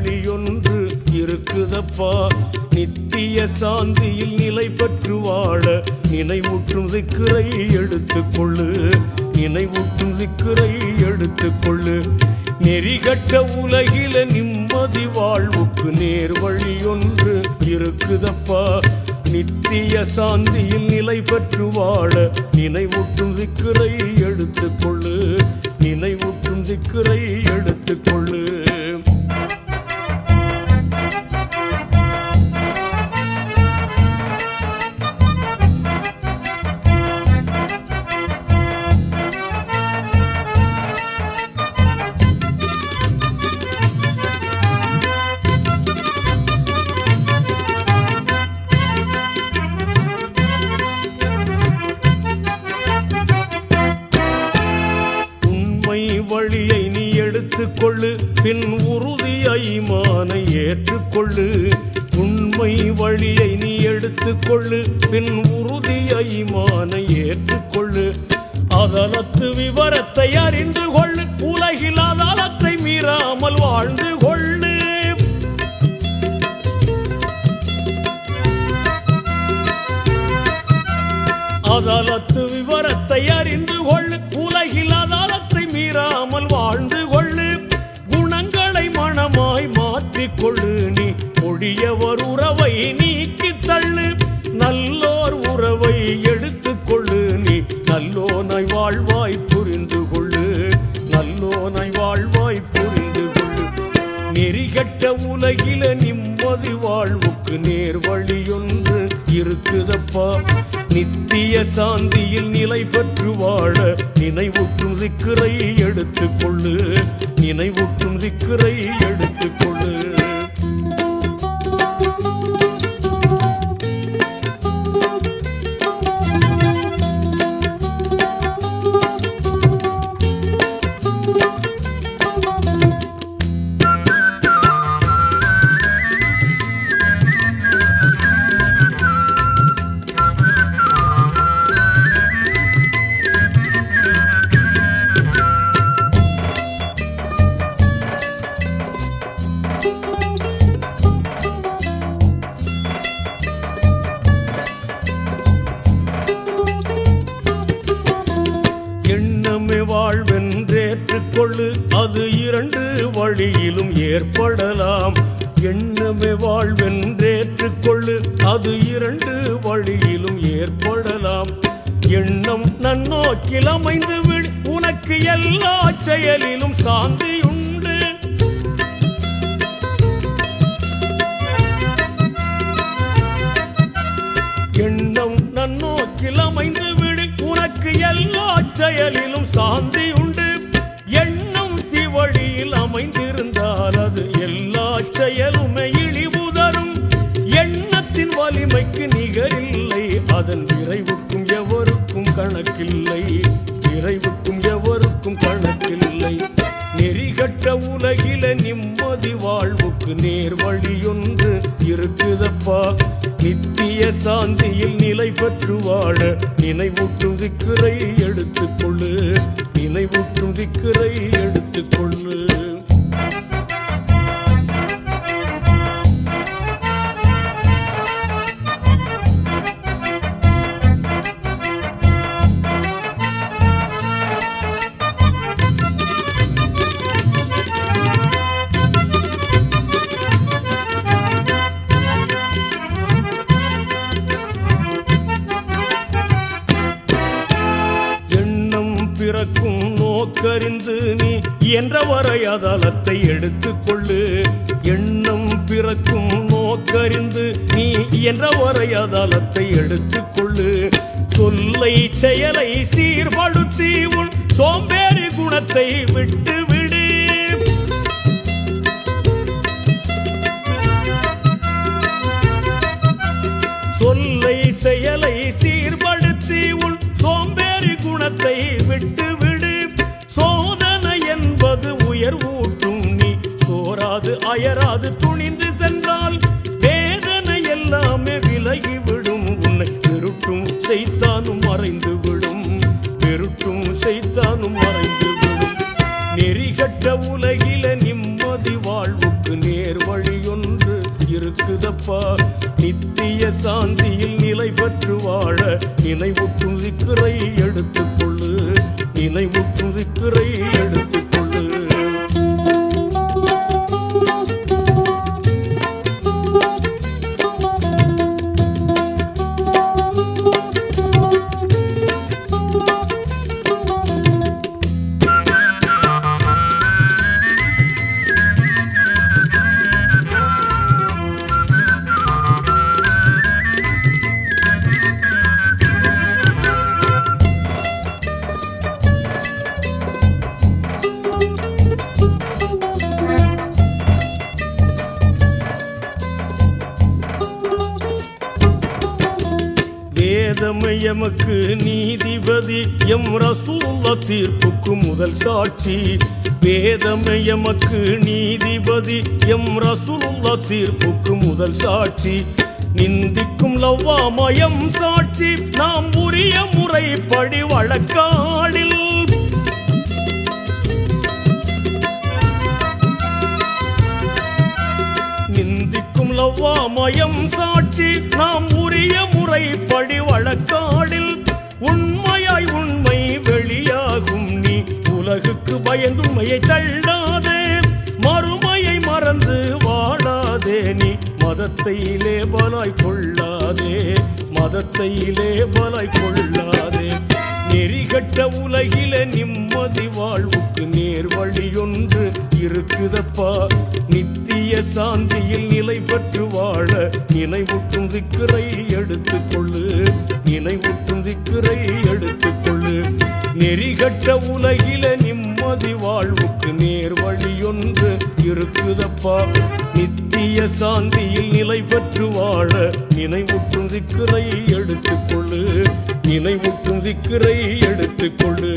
வழியொன்று இருக்குதப்பா. நித்திய சாந்தியில் நிலை பெற்று வாழ நினைவூற்றும் சிக்கரை எடுத்துக்கொள்ளு நினைவூற்றும் சிக்கரை எடுத்துக்கொள்ளு நெறிகட்ட உலகில நிம்மதி வாழ்வுக்கு நேர் வழியொன்று இருக்குதப்பா. நித்திய சாந்தியில் நிலை பெற்று வாழ நினைவூட்டும் திக்கரை எடுத்துக்கொள்ளு நினைவூட்டும் திக்கரை எடுத்துக்கொள்ளு உறுதியை மானை ஏற்றுக்கொள்ளு. உண்மை வழியை நீ எடுத்துக்கொள்ளு. பின் உறுதியை மானை ஏற்றுக்கொள்ளு. அதலத்து விவரத்தை அறிந்து கொள்ளு. உலகில் அதலத்தை மீறாமல் வாழ்ந்து கொள்ளு. அதலத்து மாற்றிக் கொள்ளு நீ கொடியவர் உறவை நீக்கி தள்ளு. நல்லோர் உறவை எடுத்துக்கொள்ளு நீ நல்லோனை வாழ்வாய் புரிந்து கொள்ளு நல்லோனை வாழ்வாய் புரிந்து கொள்ளு நெறிகட்ட உலகில நிம்மதி வாழ்வுக்கு நேர் வழியொன்று இருக்குதப்பா. நித்திய சாந்தியில் நிலை பெற்று வாழ நினைவூட்டும் சிக்கரை எடுத்துக்கொள்ளு. நினைவூட்டும் சிக்கரை எடுத்துக்கொள்ளு. வழியிலும் ஏற்படலாம். எண்ணமே வாழ்வென்றேற்றுக்கொள்ளு. அது இரண்டு வழியிலும் ஏற்படலாம். எண்ணம் நன்னோக்கில் அமைந்து விடு உனக்கு எல்லா செயலிலும் சாந்தியுண்டு. எண்ணம் நன்னோக்கில் அமைந்து விடு உனக்கு எல்லா செயலிலும் சாந்தி செயலுமை இழிவுதரும் எண்ணத்தின் வலிமைக்கு நிகரில்லை. அதன் விரைவுக்கும் எவருக்கும் கணக்கில்லை. விரைவுக்கும் எவருக்கும் கணக்கில்லை. நெறிகட்ட உலகில நிம்மதி வாழ்வுக்கு நேர் வழியொன்று இருக்குதப்பா. நித்திய சாந்தியில் நிலை பெற்று வாழ நினைவூட்டும் திக்கரை எடுத்துக்கொள்ளு. நினைவூட்டும் திக்கரை எடுத்துக்கொள்ளு. அறிந்து நீ என்றவரை அதலத்தை எடுத்துக்கொள்ளு. எண்ணம் பிறக்கும் நோக்கறிந்து நீ என்ற வரை அதலத்தை எடுத்துக்கொள்ளு. சொல்லை செயலை சீர்படுத்தி உன் சோம்பேறி குணத்தை விட்டு விடு சொல்லை செயலை சீர்படுத்தி உன் சோம்பேறி குணத்தை விட்டு அயராது துணிந்து சென்றால் வேதனை எல்லாமே விலகி விடும் உன்னை வெறுட்டும் செய்தானும் மறைந்து விடும் வெறுட்டும் செய்தானும் மறைந்து விடும் நெறிகட்ட உலகில நிம்மதி வாழ்வுக்கு நேர் நேர்வழியொன்று இருக்குதப்பா. நித்திய சாந்தியில் நிலை பெற்று வாழ நினைவூட்டும் திக்கரை எடுத்துக்கொள்ளு. நினைவூட்டும் திக்கரை எடுத்துக்கொள்ளு. வேதமை எமக்கு நீதிபதி எம் ரசூல்ல தீர்ப்புக்கு முதல் சாட்சி. வேதமை எமக்கு நீதிபதி எம் ரசூலுல்லா தீர்ப்புக்கு முதல் சாட்சி. நிந்திக்கும் லவ்வாமயம் சாட்சி. நாம் உரிய முறைப்படி வழக்காடில் நிந்திக்கும் சாட்சி நாம் உரிய முறைப்படி வழக்காடில் உண்மையாய் உண்மை வெளியாகும் நீ. உலகுக்கு பயந்துண்மையை தள்ளாதே மறுமையை மறந்து வாழாதே நீ. மதத்தையிலே பலாய் கொள்ளாதே மதத்தையிலே பலாய் கொள்ளாதே. நெறிகட்ட உலகில நிம்மதி வாழ்வுக்கு நேர் வழியொன்று இருக்குதப்பா. நித்த சாந்தியில் நிலை பெற்று வாழ நினைவூட்டும் திக்கரை எடுத்துக்கொள்ளு நினைவூட்டும் திக்கரை எடுத்துக்கொள்ளு நெறிகட்ட உலகில நிம்மதி வாழ்வுக்கு நேர் வழியொன்று இருக்குதப்பா. நித்திய சாந்தியில் நிலை பெற்று வாழ நினைவூட்டும் திக்கரை எடுத்துக்கொள்ளு நினைவூட்டும் திக்கரை எடுத்துக்கொள்ளு